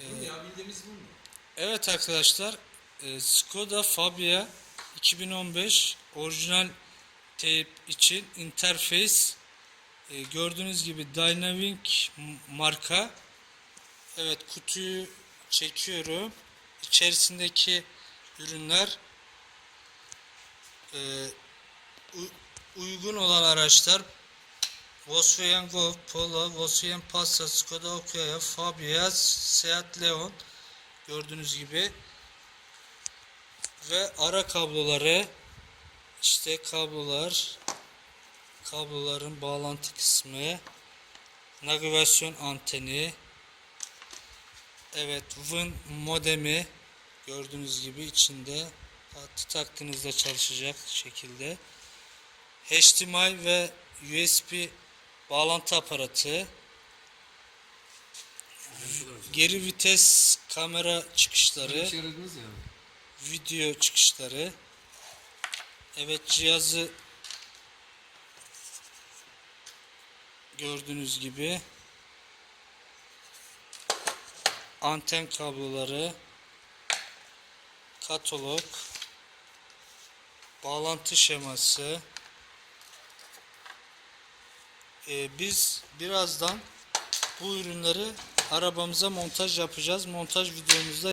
Bu ya bildiğimiz bu mu? Evet arkadaşlar, e, Skoda Fabia 2015 orijinal teyp için interface e, gördüğünüz gibi Dynavink m- marka. Evet kutuyu çekiyorum. İçerisindeki ürünler e, uygun olan araçlar Volkswagen Golf, Polo, Volkswagen Passat, Skoda Octavia, Fabia, Seat Leon gördüğünüz gibi. Ve ara kabloları işte kablolar kabloların bağlantı kısmı navigasyon anteni evet WIN modemi gördüğünüz gibi içinde hattı taktığınızda çalışacak şekilde. HDMI ve USB bağlantı aparatı. Geri vites kamera çıkışları. Şey video çıkışları. Evet cihazı gördüğünüz gibi. Anten kabloları. Katalog. Bağlantı şeması Ee, biz birazdan bu ürünleri arabamıza montaj yapacağız. Montaj videomuzda